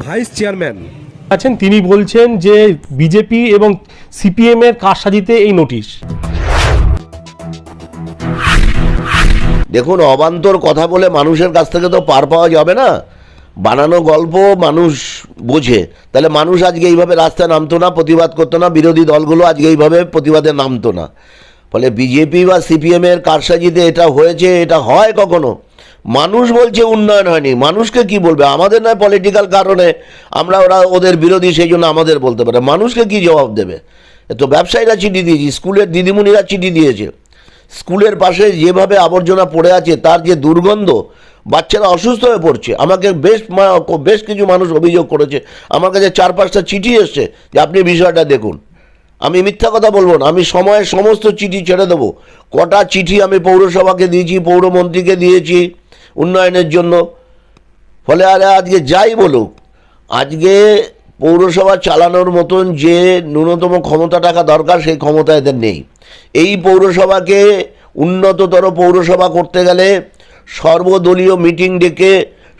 Vice chairman. আছেন তিনি বলছেন যে বিজেপি এবং সিপিএম এর কারসাজিতে এই নোটিশ। দেখুন অবান্তর কথা বলে মানুষের কাছ থেকে তো পার পাওয়া যাবে না। বানানো গল্প মানুষ বোঝে। তাহলে মানুষ আজকে এইভাবে রাস্তায় নামতো না প্রতিবাদ করতো না বিরোধী দলগুলো আজকে এইভাবে প্রতিবাদে নামতো না। ফলে বিজেপি বা সিপিএমের কারসাজিতে এটা হয়েছে এটা হয় কখনো? মানুষ বলছে উন্নয়ন হয়নি। মানুষকে কি বলবে? আমাদের নয় পলিটিক্যাল কারণে আমরা ওরা ওদের বিরোধী, সেই জন্য আমাদের বলতে পারে। মানুষকে কি জবাব দেবে? তো ব্যবসায়ীরা চিঠি দিয়েছে, স্কুলের দিদিমণিরা চিঠি দিয়েছে। স্কুলের পাশে যেভাবে আবর্জনা পড়ে আছে, তার যে দুর্গন্ধ, বাচ্চারা অসুস্থ হয়ে পড়ছে। আমাকে বেশ বেশ কিছু মানুষ অভিযোগ করেছে। আমার কাছে চার পাঁচটা চিঠি এসছে যে আপনি বিষয়টা দেখুন। আমি মিথ্যা কথা বলব না, আমি সময়ের সমস্ত চিঠি ছেড়ে দেবো। কটা চিঠি আমি পৌরসভাকে দিয়েছি, পৌরমন্ত্রীকে দিয়েছি। উন্নয়নের জন্য। ফলে আরে আজকে যাই বলুক, আজকে পৌরসভা চালানোর মতন যে ন্যূনতম ক্ষমতা টাকা দরকার, সেই ক্ষমতা এদের নেই। এই পৌরসভাকে উন্নততর পৌরসভা করতে গেলে সর্বদলীয় মিটিং ডেকে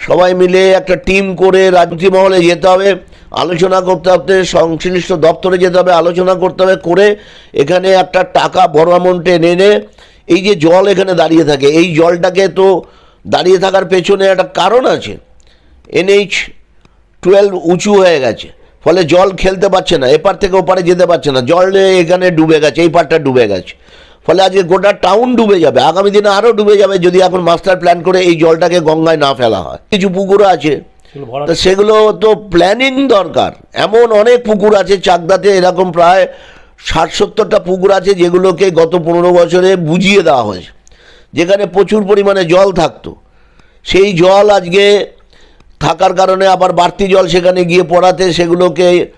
সবাই মিলে একটা টিম করে রাজনীতি মহলে যেতে হবে, আলোচনা করতে হবে, সংশ্লিষ্ট দপ্তরে যেতে হবে, আলোচনা করতে হবে, করে এখানে একটা টাকা বড় অ্যামাউন্টে এনে এই যে জল এখানে দাঁড়িয়ে থাকে, এই জলটাকে তো দাঁড়িয়ে থাকার পেছনে একটা কারণ আছে। এনএইচ টুয়েলভ উঁচু হয়ে গেছে। ফলে জল খেলতে পারছে না এপার থেকে ওপারে যেতে পারছে না। জল এখানে ডুবে গেছে এই পারটা ডুবে গেছে। ফলে আজকে গোটা টাউন ডুবে যাবে আগামী দিনে আরও ডুবে যাবে যদি এখন মাস্টার প্ল্যান করে এই জলটাকে গঙ্গায় না ফেলা হয়। কিছু পুকুর আছে তো সেগুলো তো প্ল্যানিং দরকার। এমন অনেক পুকুর আছে চাকদাতে এরকম প্রায় ষাট সত্তরটা পুকুর আছে যেগুলোকে গত পনেরো বছরে বুঝিয়ে দেওয়া হয়েছে। যেখানে প্রচুর পরিমাণে জল থাকতো। সেই জল আজকে থাকার কারণে আবার বাড়তি জল সেখানে গিয়ে পড়াতে সেগুলোকে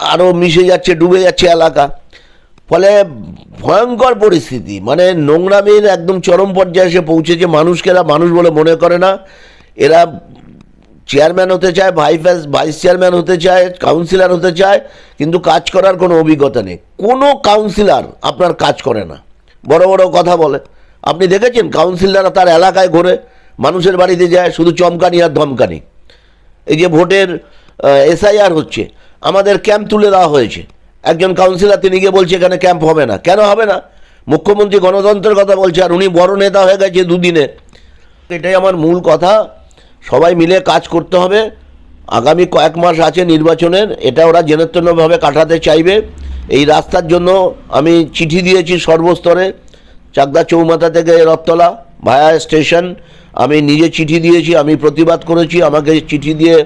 আরও মিশে যাচ্ছে, ডুবে যাচ্ছে এলাকা। ফলে ভয়ঙ্কর পরিস্থিতি। মানে নোংরামির একদম চরম পর্যায়ে এসে পৌঁছেছে মানুষকে এরা, মানুষ বলে মনে করে না। এরা চেয়ারম্যান হতে চায়, ভাইস ভাইস চেয়ারম্যান হতে চায়, কাউন্সিলর হতে চায়, কিন্তু কাজ করার কোনো অভিজ্ঞতা নেই। কোনো কাউন্সিলর আপনার কাজ করে না। বড় বড় কথা বলে। আপনি দেখেছেন কাউন্সিলররা তার এলাকায় ঘোরে মানুষের বাড়িতে যায়, শুধু চমকানি আর ধমকানি। এই যে ভোটের এসআইআর হচ্ছে, আমাদের ক্যাম্প তুলে দেওয়া হয়েছে। একজন কাউন্সিলর তিনি গিয়ে বলছে, এখানে ক্যাম্প হবে না। কেন হবে না? মুখ্যমন্ত্রী গণতন্ত্রের কথা বলছে, আর উনি বড় নেতা হয়ে গেছে দুদিনে। এটাই আমার মূল কথা। সবাই মিলে কাজ করতে হবে। আগামী কয়েক মাস আছে নির্বাচনের, এটা ওরা জেনেতন্যভাবে কাটাতে চাইবে। এই রাস্তার জন্য আমি চিঠি দিয়েছি সর্বস্তরে। চাকদা চৌমাথা থেকে রথতলা ভায়া স্টেশন। আমি নিজে চিঠি দিয়েছি, আমি প্রতিবাদ করেছি, আমাকে চিঠি দিয়ে